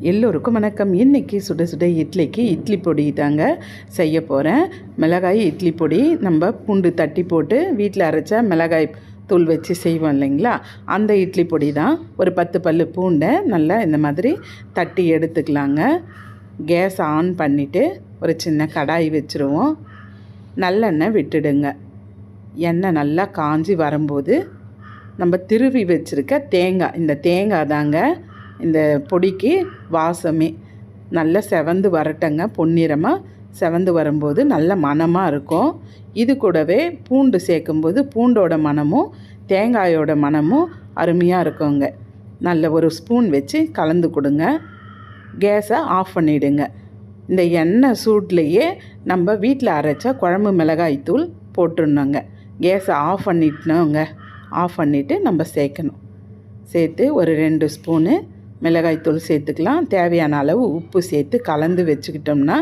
எல்லோருக்கும் வணக்கம். இன்றைக்கி சுட சுட இட்லிக்கு இட்லி பொடி தாங்க செய்ய போகிறேன் மிளகாய் இட்லி பொடி நம்ம பூண்டு தட்டி போட்டு வீட்டில் அரைச்ச மிளகாய் தூள் வச்சு செய்வோம் இல்லைங்களா? அந்த இட்லி பொடி தான். ஒரு பத்து பல்லு பூண்டை நல்லா இந்த மாதிரி தட்டி எடுத்துக்கலாங்க. கேஸ் ஆன் பண்ணிவிட்டு ஒரு சின்ன கடாய் வச்சுருவோம். நல்லெண்ணெய் விட்டுடுங்க. எண்ணெய் நல்லா காஞ்சி வரும்போது நம்ம திருவி வச்சுருக்க தேங்காய் இந்த தேங்காய் தாங்க இந்த பொடிக்கு வாசமே. நல்ல செவந்து வரட்டங்க பொன்னிறமாக செவந்து வரும்போது நல்ல மணமாக இருக்கும். இது கூடவே பூண்டு சேர்க்கும்போது பூண்டோட மணமும் தேங்காயோட மணமும் அருமையாக இருக்குங்க. நல்ல ஒரு ஸ்பூன் வச்சு கலந்து கொடுங்க. கேஸை ஆஃப் பண்ணிவிடுங்க இந்த எண்ணெய் சூட்லேயே நம்ம வீட்டில் அரைச்சா குழம்பு மிளகாய் தூள் போட்டுருணுங்க கேஸை ஆஃப் பண்ணிட்டோங்க. ஆஃப் பண்ணிவிட்டு நம்ம சேர்க்கணும். சேர்த்து ஒரு ரெண்டு ஸ்பூனு மிளகாய்த்தூள் சேர்த்துக்கலாம். தேவையான அளவு உப்பு சேர்த்து கலந்து வச்சுக்கிட்டோம்னா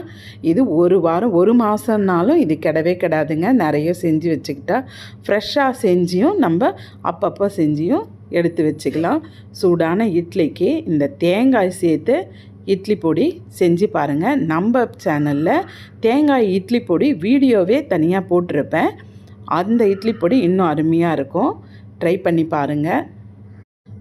இது ஒரு வாரம் ஒரு மாதம்னாலும் இது கிடவே கிடாதுங்க. நிறைய செஞ்சு வச்சுக்கிட்டா ஃப்ரெஷ்ஷாக செஞ்சியும் நம்ம அப்பப்போ செஞ்சியும் எடுத்து வச்சுக்கலாம். சூடான இட்லிக்கு இந்த தேங்காய் சேர்த்து இட்லி பொடி செஞ்சு பாருங்கள் நம்ம சேனலில் தேங்காய் இட்லி பொடி வீடியோவே தனியாக போட்டிருப்பேன். அந்த இட்லி பொடி இன்னும் அருமையாக இருக்கும். ட்ரை பண்ணி பாருங்கள்